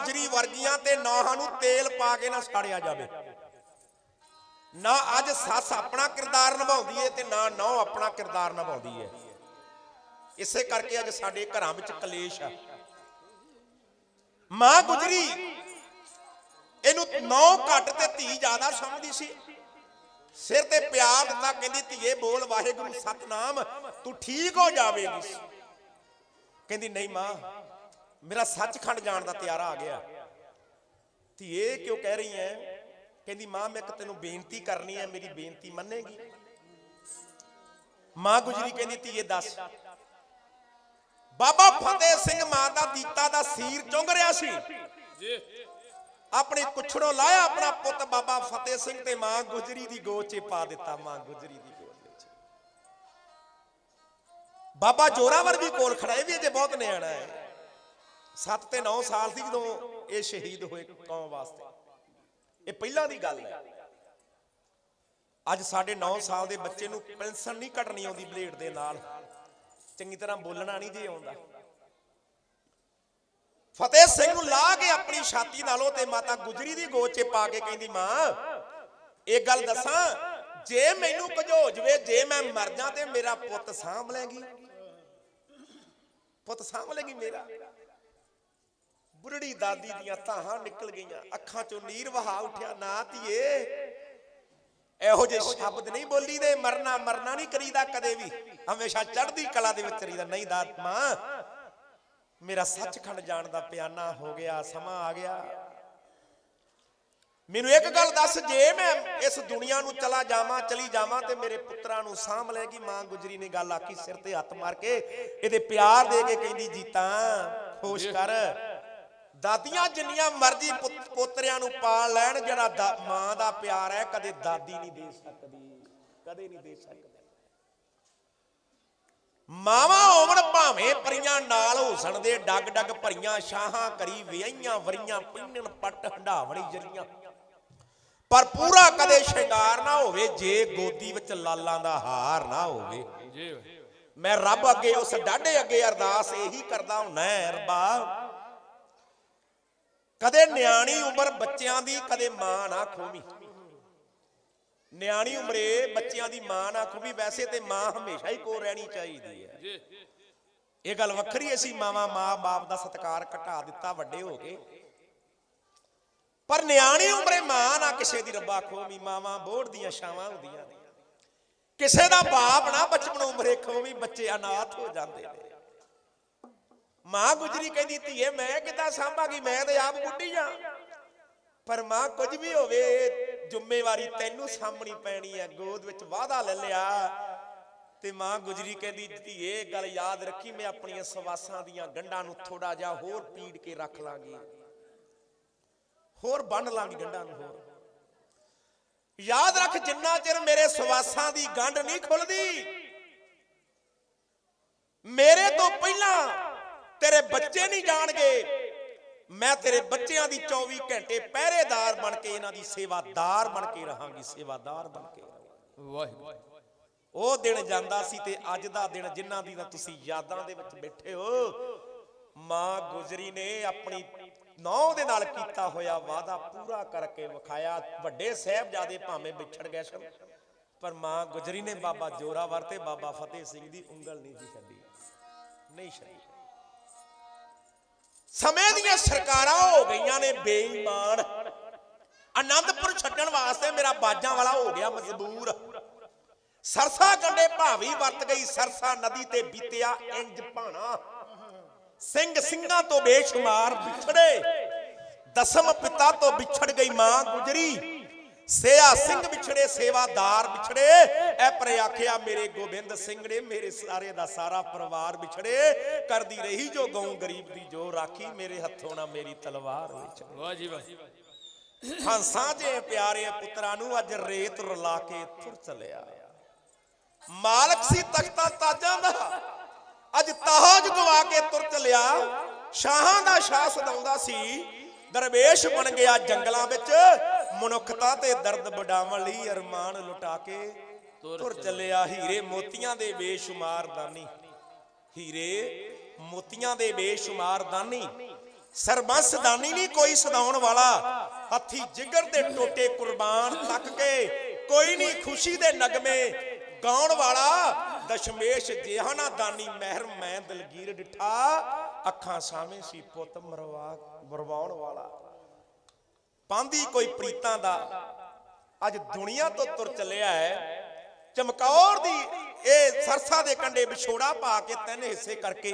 ਗੁਜਰੀ ਵਰਗੀਆਂ ਤੇ ਨੌਹਾਂ ਨੂੰ ਤੇਲ ਪਾ ਕੇ ਨਾ ਸਾੜਿਆ ਜਾਵੇ। ਨਾ ਅੱਜ ਸੱਸ ਆਪਣਾ ਕਿਰਦਾਰ ਨਿਭਾਉਂਦੀ ਏ ਤੇ ਨਾ ਨੌ ਆਪਣਾ ਕਿਰਦਾਰ ਨਿਭਾਉਂਦੀ ਏ। ਇਸੇ ਕਰਕੇ ਅੱਜ ਸਾਡੇ ਘਰਾਂ ਵਿੱਚ ਕਲੇਸ਼ ਆ। ਮਾਂ ਗੁਜਰੀ, ਇਹਨੂੰ ਨੌ ਘੱਟ ਤੇ ਧੀ ਜ਼ਿਆਦਾ ਸਮਝਦੀ ਸੀ। ਸਿਰ ਤੇ ਪਿਆਰ ਦਿੱਤਾ, ਕਹਿੰਦੀ ਧੀਏ ਬੋਲ, ਵਾਹਿਗੁਰੂ ਸਤਨਾਮ, ਤੂੰ ਠੀਕ ਹੋ ਜਾਵੇਂਗੀ। ਕਹਿੰਦੀ, ਨਹੀਂ ਮਾਂ ਮੇਰਾ ਸੱਚਖੰਡ ਜਾਣ ਦਾ ਤਿਆਰਾ ਆ ਗਿਆ। ਧੀਏ, ਕਿਉਂ ਕਹਿ ਰਹੀ ਐ? ਕਹਿੰਦੀ, ਮਾਂ, ਮੈਂ ਇੱਕ ਤੈਨੂੰ ਬੇਨਤੀ ਕਰਨੀ ਹੈ ਮੇਰੀ ਬੇਨਤੀ ਮੰਨੇਗੀ। ਮਾਂ ਗੁਜਰੀ ਕਹਿੰਦੀ, ਧੀਏ, ਦੱਸ। ਬਾਬਾ ਫਤਿਹ ਸਿੰਘ ਮਾਂ ਦਾ ਦੀਤਾ ਦਾ ਸੀਰ ਚੁੰਗ ਰਿਹਾ ਸੀ। ਜੀ ਆਪਣੇ ਕੁਛੜੋਂ ਲਾਇਆ ਆਪਣਾ ਪੁੱਤ ਬਾਬਾ ਫਤਿਹ ਸਿੰਘ ਤੇ ਮਾਂ ਗੁਜਰੀ ਦੀ ਗੋਦ 'ਚ ਪਾ ਦਿੱਤਾ, ਮਾਂ ਗੁਜਰੀ ਦੀ ਗੋਦ ਵਿੱਚ। ਬਾਬਾ ਜੋਰਾਵਰ ਵੀ ਕੋਲ ਖੜਾ, ਇਹ ਵੀ ਅਜੇ ਬਹੁਤ ਨਿਆਣਾ ਹੈ 7 ਤੇ 9 ਸਾਲ ਸੀ ਜਦੋਂ ਇਹ ਸ਼ਹੀਦ ਹੋਏ ਕੌਮ ਵਾਸਤੇ। ਇਹ ਪਹਿਲਾਂ ਦੀ ਗੱਲ ਹੈ। ਅੱਜ ਸਾਡੇ 9 ਸਾਲ ਦੇ ਬੱਚੇ ਨੂੰ ਪੈਨਸ਼ਨ ਨਹੀਂ ਕੱਟਣੀ ਆਉਂਦੀ ਬਲੇਡ ਦੇ ਨਾਲ। ਚੰਗੀ ਤਰ੍ਹਾਂ ਬੋਲਣਾ ਨਹੀਂ ਜੇ ਆਉਂਦਾ। ਫਤਿਹ ਸਿੰਘ ਨੂੰ ਲਾ ਕੇ ਆਪਣੀ ਛਾਤੀ ਨਾਲੋਂ ਤੇ ਮਾਤਾ ਗੁਜਰੀ ਦੀ ਗੋਦ 'ਚ ਪਾ ਕੇ ਕਹਿੰਦੀ, ਮਾਂ ਇਹ ਗੱਲ ਦੱਸਾਂ, ਜੇ ਮੈਨੂੰ ਕਝੋ ਜਵੇ, ਜੇ ਮੈਂ ਮਰ ਜਾ ਤੇ ਮੇਰਾ ਪੁੱਤ ਸਾਂਭ ਲੇਗੀ ਪੁੱਤ ਸਾਂਭ ਲੈਗੀ ਮੇਰਾ? ਬੁਰੜੀ ਦਾਦੀ ਦੀਆਂ ਧਾਹਾਂ ਨਿਕਲ ਗਈਆਂ। ਅੱਖਾਂ ਚੋਂ ਨੀਰ ਵਹਾ ਉੱਠਿਆ ਨਾ ਧੀਏ ਇਹੋ ਜਿਹੇ ਸ਼ਬਦ ਨਹੀਂ ਬੋਲੀ ਦੇ ਮਰਨਾ ਮਰਨਾ ਨਹੀਂ ਕਰੀਦਾ ਕਦੇ ਵੀ। ਹਮੇਸ਼ਾ ਚੜ੍ਹਦੀ ਕਲਾ ਦੇ ਵਿੱਚ ਰਹੀਦਾ। ਨਹੀਂ ਦਾਤ ਮਾਂ ਮੇਰਾ ਸੱਚਖੰਡ ਜਾਣ ਦਾ ਪਿਆਨਾ ਹੋ ਗਿਆ ਸਮਾਂ ਆ ਗਿਆ। ਮੈਨੂੰ ਇੱਕ ਗੱਲ ਦੱਸ ਜੇ ਮੈਂ ਇਸ ਦੁਨੀਆ ਨੂੰ ਚਲਾ ਜਾਵਾਂ ਚਲੀ ਜਾਵਾਂ ਤੇ ਮੇਰੇ ਪੁੱਤਰਾਂ ਨੂੰ ਸਾਂਭ ਲਏਗੀ ਮਾਂ ਗੁਜਰੀ ਨੇ ਗੱਲ ਆਖੀ ਸਿਰ ਤੇ ਹੱਥ ਮਾਰ ਕੇ ਇਹਦੇ ਪਿਆਰ ਦੇ ਕੇ ਕਹਿੰਦੀ ਜੀਤਾ ਖੁਸ਼ ਕਰ। ਦਾਦੀਆਂ ਜਿੰਨੀਆਂ ਮਰਜ਼ੀ ਪੋਤਰਿਆਂ ਨੂੰ ਪਾਲ ਲੈਣ, ਜਿਹੜਾ ਮਾਂ ਦਾ ਪਿਆਰ ਹੈ, ਕਦੇ ਦਾਦੀ ਨਹੀਂ ਦੇ ਸਕਦੀ, ਕਦੇ ਨਹੀਂ ਦੇ ਸਕਦੀ। ਮਾਵਾਂ ਹੋਵਣ ਭਾਵੇਂ ਪਰੀਆਂ ਨਾਲ ਹੁਸਣ ਦੇ ਡੱਗ ਡੱਗ ਭਰੀਆਂ ਸ਼ਾਹਾਂ ਕਰੀ ਵਿਆਹੀਆਂ ਵਰੀਆਂ ਪਿੰਨਣ ਪੱਟ ਹੰਡਾਵਣੀ ਜਰੀਆਂ। ਪਰ ਪੂਰਾ ਕਦੇ ਸ਼ਿੰਗਾਰ ਨਾ ਹੋਵੇ, ਜੇ ਗੋਦੀ ਵਿੱਚ ਲਾਲਾਂ ਦਾ ਹਾਰ ਨਾ ਹੋਵੇ। ਜੀ ਮੈਂ ਰੱਬ ਅੱਗੇ, ਉਸ ਡਾਢੇ ਅੱਗੇ ਅਰਦਾਸ ਇਹੀ ਕਰਦਾ ਹੁੰਨਾ ਹੈ ਰੱਬਾ ਕਦੇ ਨਿਆਣੀ ਉਮਰ ਬੱਚਿਆਂ ਦੀ, ਕਦੇ ਮਾਂ ਨਾ ਖੋਵੀਂ। ਨਿਆਣੀ ਉਮਰੇ ਬੱਚਿਆਂ ਦੀ ਮਾਂ ਨਾ ਖੋਵੀਂ, ਵੈਸੇ ਤੇ ਮਾਂ ਹਮੇਸ਼ਾ ਹੀ ਕੋ ਰਹਿਣੀ ਚਾਹੀਦੀ ਹੈ। ਇਹ ਗੱਲ ਵੱਖਰੀ ਅਸੀਂ ਮਾਵਾ ਮਾਂ ਬਾਪ ਦਾ ਸਤਿਕਾਰ ਘਟਾ ਦਿੱਤਾ, ਵੱਡੇ ਹੋ ਕੇ। ਪਰ ਨਿਆਣੀ ਉਮਰੇ ਮਾਂ ਨਾ ਕਿਸੇ ਦੀ ਰੱਬਾ ਖੋਵੀ, ਮਾਵਾਂ ਬੋੜ ਦੀਆਂ, ਛਾਵਾਂ ਹੁੰਦੀਆਂ। ਨੇ ਕਿਸੇ ਦਾ ਬਾਪ ਨਾ ਬਚਪਨ ਉਮਰੇ ਖੋਵੀ, ਬੱਚੇ ਅਨਾਥ ਹੋ ਜਾਂਦੇ ਨੇ। ਮਾਂ ਗੁਜਰੀ ਕਹਿੰਦੀ, ਧੀਏ, ਮੈਂ ਕਿੱਦਾਂ ਸਾਂਭਾਂਗੀ? ਮੈਂ ਤੇ ਆਪ ਬੁੱਢੀ ਆ। ਪਰ ਮਾਂ ਕੁਝ ਵੀ ਹੋਵੇ, ਜ਼ਿੰਮੇਵਾਰੀ ਤੈਨੂੰ ਸਾਂਭਣੀ ਪੈਣੀ ਹੈ ਗੋਦ ਵਿੱਚ ਵਾਅਦਾ ਲੈ ਲਿਆ। ਤੇ ਮਾਂ ਗੁਜਰੀ ਕਹਿੰਦੀ, ਧੀਏ ਗੱਲ ਯਾਦ ਰੱਖੀ, ਮੈਂ ਆਪਣੀਆਂ ਸਵਾਸਾਂ ਦੀਆਂ ਗੰਢਾਂ ਨੂੰ ਥੋੜਾ ਜਿਹਾ ਹੋਰ ਪੀੜ ਕੇ ਰੱਖ ਲਾਂਗੀ। ਹੋਰ ਬੰਨ ਲਾਂਗੀ ਗੰਢਾਂ ਨੂੰ ਹੋਰ। ਯਾਦ ਰੱਖ, ਜਿੰਨਾ ਚਿਰ ਮੇਰੇ ਸਵਾਸਾਂ ਦੀ ਗੰਢ ਨਹੀਂ ਖੁੱਲਦੀ, ਮੇਰੇ ਤੋਂ ਪਹਿਲਾਂ ਤੇਰੇ ਬੱਚੇ ਨਹੀਂ ਜਾਣਗੇ। ਮੈਂ ਤੇਰੇ ਬੱਚਿਆਂ ਦੀ 24 ਘੰਟੇ ਪਹਿਰੇਦਾਰ ਬਣ ਕੇ ਇਹਨਾਂ ਦੀ ਸੇਵਾਦਾਰ ਬਣ ਕੇ ਰਹਾਂਗੀ, ਸੇਵਾਦਾਰ ਬਣ ਕੇ। ਵਾਹਿਗੁਰੂ ਉਹ ਦਿਨ ਜਾਂਦਾ ਸੀ ਤੇ ਅੱਜ ਦਾ ਦਿਨ ਜਿਨ੍ਹਾਂ ਦੀ ਤਾਂ ਤੁਸੀਂ ਯਾਦਾਂ ਦੇ ਵਿੱਚ ਬੈਠੇ ਹੋ। ਮਾਂ ਗੁਜਰੀ ਨੇ ਆਪਣੀ ਨੌ ਦੇ ਨਾਲ ਕੀਤਾ ਹੋਇਆ ਵਾਅਦਾ ਪੂਰਾ ਕਰਕੇ ਵਿਖਾਇਆ। ਵੱਡੇ ਸਾਹਿਬਜ਼ਾਦੇ ਭਾਵੇਂ ਵਿਛੜ ਗਏ ਸਨ, ਪਰ ਮਾਂ ਗੁਜਰੀ ਨੇ ਬਾਬਾ ਜੋਰਾਵਰ ਤੇ ਬਾਬਾ ਫਤਿਹ ਸਿੰਘ ਦੀ ਉਂਗਲ ਨਹੀਂ ਸੀ ਛੱਡੀ। ਨਹੀਂ ਛੱਡੀ। ਸਮੇਂ ਦੀਆਂ ਸਰਕਾਰਾਂ ਹੋ ਗਈਆਂ ਨੇ ਬੇਈਮਾਨ। ਆਨੰਦਪੁਰ ਛੱਡਣ ਵਾਸਤੇ ਮੇਰਾ ਬਾਜਾਂ ਵਾਲਾ ਹੋ ਗਿਆ ਮਜਬੂਰ। ਸਰਸਾ ਕੰਡੇ ਭਾਵੀ ਵਰਤ ਗਈ, ਸਰਸਾ ਨਦੀ ਤੇ ਬੀਤਿਆ ਇੰਜ ਭਾਣਾ। ਸਿੰਘ ਸਿੰਘਾਂ ਤੋਂ ਬੇਸ਼ੁਮਾਰ ਵਿਛੜੇ, ਦਸਮ ਪਿਤਾ ਤੋਂ ਵਿਛੜ ਗਈ ਮਾਂ ਗੁਜਰੀ। ਸਿਆ ਸਿੰਘ ਵਿਛੜੇ ਸੇਵਾਦਾਰ ਵਿਛੜੇ। ਐ ਪਰ ਆਖਿਆ ਮੇਰੇ ਗੋਬਿੰਦ ਸਿੰਘ ਨੇ ਮੇਰੇ ਸਾਰੇ ਦਾ ਸਾਰਾ ਪਰਿਵਾਰ ਵਿਛੜੇ। ਕਰਦੀ ਰਹੀ ਜੋ ਗਊ ਗਰੀਬ ਦੀ ਜੋ ਰਾਖੀ। ਮੇਰੇ ਹੱਥੋਂ ਨਾ ਮੇਰੀ ਤਲਵਾਰ ਵਿੱਚ ਵਾਹ ਜੀ ਵਾਹ। ਹੰਸਾਂ ਜੇ ਪਿਆਰੇ ਪੁੱਤਰਾਂ ਨੂੰ ਅੱਜ ਰੇਤ ਰੁਲਾ ਕੇ ਤੁਰ ਚਲਿਆ। ਮਾਲਕ ਸੀ ਤਖਤਾਂ ਤਾਜਾਂ ਦਾ। ਅੱਜ ਤਾਜ ਗਵਾ ਕੇ ਤੁਰ ਚਲਿਆ। ਸ਼ਾਹਾਂ ਦਾ ਸ਼ਾਹ ਸਦਾਉਂਦਾ ਸੀ। ਦਰਵੇਸ਼ ਬਣ ਗਿਆ ਜੰਗਲਾਂ ਵਿੱਚ। ਮਨੁੱਖਤਾ ਤੇ ਦਰਦ ਵਡਾਵਣ ਲਈ ਅਰਮਾਨ ਲੁਟਾ ਕੇ ਤੁਰ ਚੱਲਿਆ। ਹੀਰੇ ਮੋਤੀਆਂ ਦੇ ਬੇਸ਼ੁਮਾਰ ਦਾਨੀ। ਹੀਰੇ ਮੋਤੀਆਂ ਦੇ ਬੇਸ਼ੁਮਾਰ ਦਾਨੀ। ਸਰਬੰਸ ਦਾਨੀ ਨਹੀਂ, ਕੋਈ ਸਦਾਉਣ ਵਾਲਾ। ਹੱਥੀ ਜਿਗਰ ਦੇ ਟੋਟੇ ਕੁਰਬਾਨ ਤੱਕ ਕੇ ਕੋਈ ਨਹੀਂ, ਖੁਸ਼ੀ ਦੇ ਨਗਮੇ ਗਾਉਣ ਵਾਲਾ। ਦਸ਼ਮੇਸ਼ ਜਿਹਾਨਾ ਦਾਨੀ, ਮਹਿਰ ਮੈਂ ਦਲਗੀਰ ਡਿਠਾ। ਅੱਖਾਂ ਸਾਹਮਣੇ ਸੀ ਪੁੱਤ ਮਰਵਾ ਮਰਵਾਉਣ ਵਾਲਾ। ਪਾਂਦੀ ਕੋਈ ਪ੍ਰੀਤਾਂ ਦਾ। ਅੱਜ ਦੁਨੀਆ ਤੋਂ ਤੁਰ ਚੱਲਿਆ ਹੈ। ਚਮਕੌਰ ਦੀ ਇਹ ਸਰਸਾ ਦੇ ਕੰਡੇ ਵਿਛੋੜਾ ਪਾ ਕੇ ਤਿੰਨ ਹਿੱਸੇ ਕਰਕੇ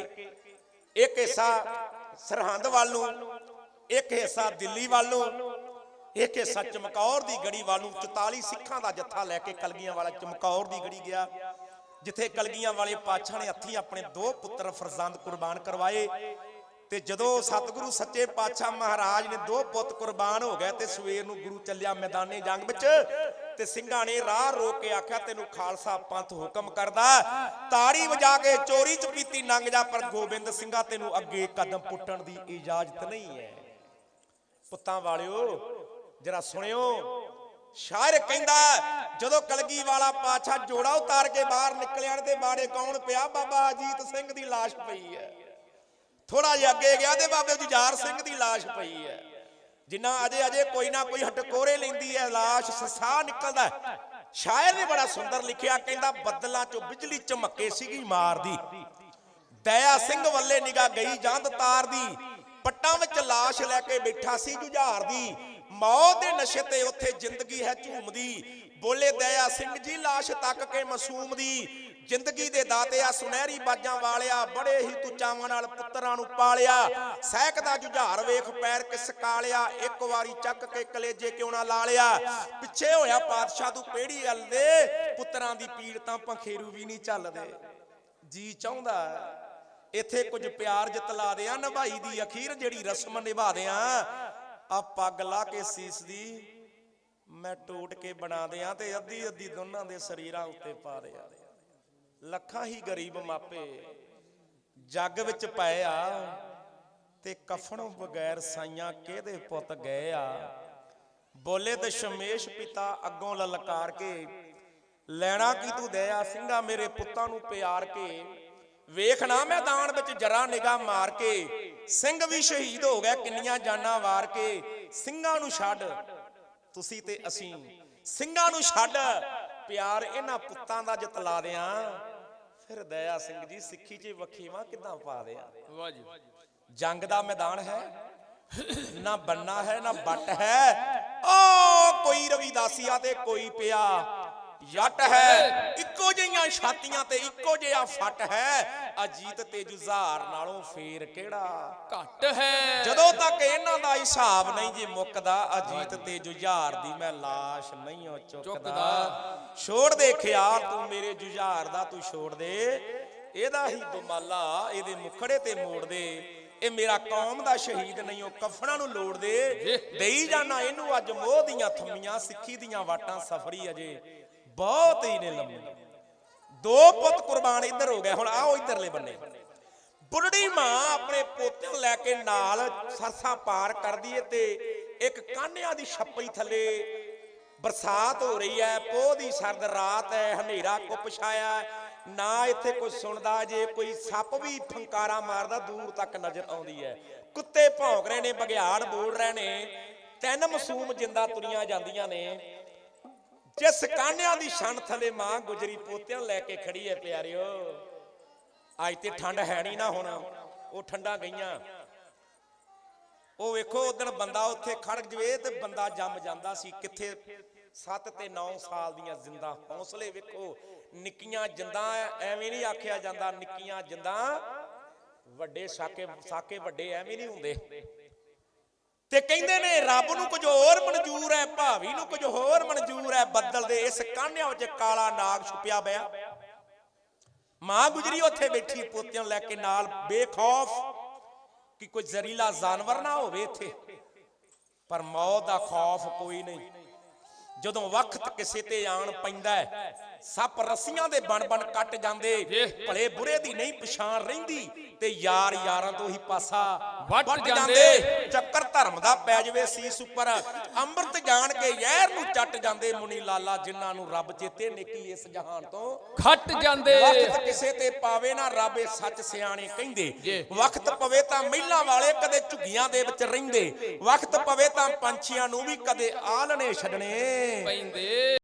ਇੱਕ ਹਿੱਸਾ ਸਰਹੰਦ ਵੱਲ ਨੂੰ ਇੱਕ ਹਿੱਸਾ ਦਿੱਲੀ ਵੱਲ ਨੂੰ ਇੱਕ ਹਿੱਸਾ ਚਮਕੌਰ ਦੀ ਗੜੀ ਵੱਲ ਨੂੰ। 44 ਸਿੱਖਾਂ ਦਾ ਜੱਥਾ ਲੈ ਕੇ ਕਲਗੀਆਂ ਵਾਲਾ ਚਮਕੌਰ ਦੀ ਗੜੀ ਗਿਆ ਜਿੱਥੇ ਕਲਗੀਆਂ ਵਾਲੇ ਪਾਤਸ਼ਾਹ ਨੇ ਹੱਥੀਂ ਆਪਣੇ ਦੋ ਪੁੱਤਰ ਫਰਜ਼ੰਦ ਕੁਰਬਾਨ ਕਰਵਾਏ। ਤੇ ਜਦੋਂ ਸਤਿਗੁਰੂ ਸੱਚੇ ਪਾਤਸ਼ਾਹ ਮਹਾਰਾਜ ਨੇ ਦੋ ਪੁੱਤ ਕੁਰਬਾਨ ਹੋ ਗਏ ਤੇ ਸਵੇਰ ਨੂੰ ਗੁਰੂ ਚੱਲਿਆ ਮੈਦਾਨੇ ਜੰਗ ਵਿੱਚ ਤੇ ਸਿੰਘਾਂ ਨੇ ਰਾਹ ਰੋਕ ਕੇ ਆਖਿਆ, ਤੈਨੂੰ ਖਾਲਸਾ ਪੰਥ ਹੁਕਮ ਕਰਦਾ। ਤਾੜੀ ਵਜਾ ਕੇ ਚੋਰੀ ਚ ਨੰਗ ਜਾ, ਪਰ ਗੋਬਿੰਦ ਸਿੰਘਾ ਤੈਨੂੰ ਅੱਗੇ ਕਦਮ ਪੁੱਟਣ ਦੀ ਇਜਾਜ਼ਤ ਨਹੀਂ ਹੈ। ਪੁੱਤਾਂ ਵਾਲਿਓ, ਜਰਾ ਸੁਣਿਓ, ਸ਼ਾਇਰ ਕਹਿੰਦਾ, ਜਦੋਂ ਕਲਗੀ ਵਾਲਾ ਪਾਛਾ ਜੋੜਾ ਉਤਾਰ ਕੇ ਬਾਹਰ ਨਿਕਲਿਆ ਤੇ ਬਾੜੇ ਕੌਣ ਪਿਆ? ਬਾਬਾ ਅਜੀਤ ਸਿੰਘ ਦੀ ਲਾਸ਼ ਪਈ ਹੈ। ਥੋੜਾ ਜਿਹਾ ਅੱਗੇ ਗਿਆ ਤੇ ਬਾਬੇ ਜੁਝਾਰ ਸਿੰਘ ਦੀ ਲਾਸ਼ ਪਈ ਹੈ। ਜਿੰਨਾ ਅਜੇ ਅਜੇ ਕੋਈ ਨਾ ਕੋਈ ਹਟਕੋਰੇ ਲੈਂਦੀ ਹੈ, ਲਾਸ਼ ਸਸਾ ਨਿਕਲਦਾ ਹੈ। ਸ਼ਾਇਰ ਨੇ ਬੜਾ ਸੁੰਦਰ ਲਿਖਿਆ, ਕਹਿੰਦਾ ਬੱਦਲਾਂ ਚੋਂ ਬਿਜਲੀ ਚਮਕੇ ਸੀਗੀ ਮਾਰਦੀ। ਦਇਆ ਸਿੰਘ ਵੱਲੇ ਨਿਗਾ ਗਈ, ਜੰਦ ਤਾਰ ਦੀ ਪੱਟਾਂ ਵਿੱਚ ਲਾਸ਼ ਲੈ ਕੇ ਬੈਠਾ ਸੀ ਜੁਝਾਰ ਦੀ। ਮੌਤ ਦੇ ਨਸ਼ੇ ਤੇ ਉੱਥੇ ਜ਼ਿੰਦਗੀ ਹੈ ਝੂਮਦੀ। ਬੋਲੇ ਦਇਆ ਸਿੰਘ ਜੀ ਲਾਸ਼ ਤੱਕ ਕੇ ਮਾਸੂਮ ਦੀ ਜ਼ਿੰਦਗੀ ਦੇ ਦਾਤੇ ਸੁਨਹਿਰੀ ਬਾਜਾਂ ਵਾਲਿਆ, ਬੜੇ ਹੀ ਤੂੰ ਚਾਵਾਂ ਨਾਲ ਪੁੱਤਰਾਂ ਨੂੰ ਪਾਲਿਆ। ਸਹਿਕਦਾ ਜੁਝਾਰ ਵੇਖ ਪੈਰ ਕਿਸ ਕਾਲਿਆ, ਇੱਕ ਵਾਰੀ ਚੱਕ ਕੇ ਕਲੇਜੇ ਕਿਉਂ ਨਾ ਲਾ ਲਿਆ। ਪਿੱਛੇ ਹੋਇਆ ਪਾਤਸ਼ਾਹ ਤੂੰ ਪੇੜੀ ਹਲ ਦੇ, ਪੁੱਤਰਾਂ ਦੀ ਪੀੜ ਤਾਂ ਪੰਖੇਰੂ ਵੀ ਨਹੀਂ ਚੱਲਦੇ। ਜੀ ਚਾਹੁੰਦਾ ਇੱਥੇ ਕੁਝ ਪਿਆਰ ਜਤਲਾ ਦਿਆਂ ਨਿਭਾਈ ਦੀ ਅਖੀਰ ਜਿਹੜੀ ਰਸਮ ਨਿਭਾ ਦਿਆਂ ਆ ਪੱਗ ਲਾ ਕੇ ਸੀਸ ਦੀ ਮੈਂ ਟੋਟ ਕੇ ਬਣਾ ਦਿਆਂ ਤੇ ਅੱਧੀ ਅੱਧੀ ਦੋਨਾਂ ਦੇ ਸਰੀਰਾਂ ਉੱਤੇ ਪਾ ਦਿਆਂ। ਲੱਖਾਂ ਹੀ ਗਰੀਬ ਮਾਪੇ ਜੱਗ ਵਿੱਚ ਪਏ ਆ ਤੇ ਕਫਨੋਂ ਬਗੈਰ ਸਾਈਆਂ ਕਿਹਦੇ ਪੁੱਤ ਗਏ ਆ। ਬੋਲੇ ਤੇ ਸ਼ਮੇਸ਼ ਪਿਤਾ ਅੱਗੋਂ ਲਲਕਾਰ ਕੇ, ਲੈਣਾ ਕੀ ਤੂੰ ਦਇਆ ਸਿੰਘਾ ਮੇਰੇ ਪੁੱਤਾਂ ਨੂੰ ਪਿਆਰ ਕੇ ਵੇਖਣਾ ਮੈਦਾਨ ਵਿੱਚ ਜਰਾ ਨਿਗਾਹ ਮਾਰ ਕੇ ਸਿੰਘ ਵੀ ਸ਼ਹੀਦ ਹੋ ਗਿਆ ਕਿੰਨੀਆਂ ਜਾਨਾਂ ਵਾਰ ਕੇ ਸਿੰਘਾਂ ਨੂੰ ਛੱਡ। ਤੁਸੀਂ ਤੇ ਅਸੀਂ ਸਿੰਘਾਂ ਨੂੰ ਛੱਡ। ਪਿਆਰ ਇਹਨਾਂ ਪੁੱਤਾਂ ਦਾ ਜਤਲਾ ਦਿਆਂ। ਫਿਰ ਦਇਆ ਸਿੰਘ ਜੀ ਸਿੱਖੀ 'ਚ ਵਖੀਵਾ ਕਿਦਾਂ ਪਾ ਦਿਆਂ? ਵਾਹ ਜੀ। ਜੰਗ ਦਾ ਮੈਦਾਨ ਹੈ ਨਾ ਬੰਨਾ ਹੈ ਨਾ ਬੱਟ ਹੈ। ਓ ਕੋਈ ਰਵੀਦਾਸੀਆ ਤੇ ਕੋਈ ਪਿਆ। ਜੱਟ ਹੈ। ਇੱਕੋ ਜਿਹੀਆਂ ਛਾਤੀਆਂ ਤੇ ਇੱਕੋ ਜਿਹਾ ਫੱਟ ਹੈ। ਅਜੀਤ ਤੇ ਜੁਝਾਰ ਨਾਲੋਂ ਫੇਰ ਕਿਹੜਾ? ਘੱਟ ਹੈ। ਜਦੋਂ ਤੱਕ ਇਹਨਾਂ ਦਾ ਹਿਸਾਬ ਨਹੀਂ ਜੇ ਮੁੱਕਦਾ ਅਜੀਤ ਤੇ ਜੁਝਾਰ ਦੀ ਮੈਂ ਲਾਸ਼ ਨਹੀਂ ਓ ਚੁੱਕਦਾ। ਛੋੜ ਦੇ ਖਿਆਲ ਤੂੰ ਮੇਰੇ ਜੁਝਾਰ ਦਾ ਤੂੰ ਛੋੜ ਦੇ। ਇਹਦਾ ਹੀ ਦੁਮਾਲਾ ਇਹਦੇ ਮੁਖੜੇ ਤੇ ਮੋੜ ਦੇ। ਇਹ ਮੇਰਾ ਕੌਮ ਦਾ ਸ਼ਹੀਦ ਨਹੀਂ ਉਹ ਕਫਣਾ ਨੂੰ ਲੋੜ ਦੇ। ਦੇਈ ਜਾਣਾ ਇਹਨੂੰ ਅੱਜ ਮੋਹ ਦੀਆਂ ਥੰਮੀਆਂ ਸਿੱਖੀ ਦੀਆਂ ਵਾਟਾਂ ਸਫਰੀ ਅਜੇ। ਬਹੁਤ ਹੀ ਨੇ ਲੰਮੀ। ਦੋ ਪੁੱਤ ਕੁਰਬਾਨ ਇੱਧਰ ਹੋ ਗਏ, ਹੁਣ ਆਓ ਇੱਧਰਲੇ ਬੰਨੇ। ਬੁੱਢੜੀ ਮਾਂ ਆਪਣੇ ਪੋਤੇ ਨੂੰ ਲੈ ਕੇ ਨਾਲ ਸਰਸਾ ਪਾਰ ਕਰਦੀ ਏ ਤੇ ਇੱਕ ਕਾਨਿਆਂ ਦੀ ਛੱਪੜੀ ਥੱਲੇ ਬਰਸਾਤ ਹੋ ਰਹੀ ਹੈ, ਪੋਹ ਦੀ ਸਰਦ ਰਾਤ ਹੈ, ਹਨੇਰਾ ਕੁੱਪ ਛਾਇਆ ਨਾ ਇੱਥੇ ਕੋਈ ਸੁਣਦਾ ਜੇ ਕੋਈ ਸੱਪ ਵੀ ਫੰਕਾਰਾ ਮਾਰਦਾ, ਦੂਰ ਤੱਕ ਨਜ਼ਰ ਆਉਂਦੀ ਹੈ। ਕੁੱਤੇ ਭੌਂਕ ਰਹੇ ਨੇ ਬਗਿਆੜ ਬੋਲ ਰਹੇ ਨੇ। ਤਿੰਨ ਮਾਸੂਮ ਜਿੰਦਾ ਤੁਰੀਆਂ ਜਾਂਦੀਆਂ ਨੇ। ਜਿਸ ਕਾਨਿਆਂ ਦੀ ਛਣ ਥੱਲੇ ਮਾਂ ਗੁਜਰੀ ਪੋਤਿਆਂ ਲੈ ਕੇ ਖੜੀ ਹੈ ਪਿਆਰਿਓ। ਅੱਜ ਤੇ ਠੰਡ ਹੈ ਨਹੀਂ ਨਾ ਹੁਣ, ਉਹ ਠੰਡਾਂ ਗਈਆਂ। ਉਹ ਵੇਖੋ ਉਦੋਂ ਬੰਦਾ ਉੱਥੇ ਖੜ ਜਵੇ ਤੇ ਬੰਦਾ ਜੰਮ ਜਾਂਦਾ ਸੀ। ਕਿੱਥੇ 7 ਤੇ 9 ਸਾਲ ਦੀਆਂ ਜਿੰਦਾ ਹੌਸਲੇ ਵੇਖੋ, ਨਿੱਕੀਆਂ ਜਿੰਦਾ ਐਵੇਂ ਨਹੀਂ ਆਖਿਆ ਜਾਂਦਾ, ਨਿੱਕੀਆਂ ਜਿੰਦਾ ਵੱਡੇ ਸਾਕੇ ਸਾਕੇ ਵੱਡੇ ਐਵੇਂ ਨਹੀਂ ਹੁੰਦੇ। ਤੇ ਕਹਿੰਦੇ ਨੇ ਰੱਬ ਨੂੰ ਕੁਝ ਹੋਰ ਮਨਜ਼ੂਰ ਹੈ, ਭਾਵੀ ਨੂੰ ਕੁਝ ਹੋਰ ਮਨਜ਼ੂਰ ਹੈ, ਬੱਦਲ ਦੇ ਇਸ ਕਾਨਿਆਂ ਵਿੱਚ ਕਾਲਾ ਨਾਗ ਛੁਪਿਆ ਪਿਆ। ਮਾਂ ਗੁਜਰੀ ਉੱਥੇ ਬੈਠੀ, ਪੋਤਿਆਂ ਲੈ ਕੇ ਨਾਲ ਬੇਖੌਫ ਕਿ ਕੋਈ ਜ਼ਰੀਲਾ ਜਾਨਵਰ ਨਾ ਹੋਵੇ ਇੱਥੇ, ਪਰ ਮੌਤ ਦਾ ਖੌਫ ਕੋਈ ਨਹੀਂ। ਜਦੋਂ ਵਕਤ ਕਿਸੇ ਤੇ ਆਣ ਪੈਂਦਾ ਹੈ ਸੱਪ ਰੱਸੀਆਂ ਦੇ ਬਣ ਬਣ ਕੱਟ ਜਾਂਦੇ। ਭਲੇ ਬੁਰੇ ਦੀ ਨਹੀਂ ਪਛਾਣ ਰਹਿੰਦੀ ਤੇ ਯਾਰ ਯਾਰਾਂ ਤੋਂ ਹੀ ਪਾਸਾ ਵੱਟ ਜਾਂਦੇ। ਚੱਕਰ ਧਰਮ ਦਾ ਪੈ ਜਵੇ ਸੀਸ ਉੱਪਰ। ਅੰਮ੍ਰਿਤ ਜਾਣ ਕੇ ਜ਼ਹਿਰ ਨੂੰ ਚੱਟ ਜਾਂਦੇ ਮੁਨੀ ਲਾਲਾ ਜਿਨ੍ਹਾਂ ਨੂੰ ਰੱਬ ਚੇਤੇ ਨੇਕੀ ਇਸ ਜਹਾਨ ਤੋਂ। ਖੱਟ ਜਾਂਦੇ। ਵਕਤ ਕਿਸੇ ਤੇ ਪਾਵੇ ਨਾ ਰੱਬ ਇਹ ਸੱਚ ਸਿਆਣੇ ਕਹਿੰਦੇ। ਵਕਤ ਪਵੇ ਤਾਂ ਮਹਿਲਾਂ ਵਾਲੇ ਕਦੇ ਝੁੱਗੀਆਂ ਦੇ ਵਿੱਚ ਰਹਿੰਦੇ। ਵਕਤ ਪਵੇ ਤਾਂ ਪੰਛੀਆਂ ਨੂੰ ਵੀ ਕਦੇ ਆਲਣੇ ਛੱਡਣੇ। ਪੈਂਦੇ।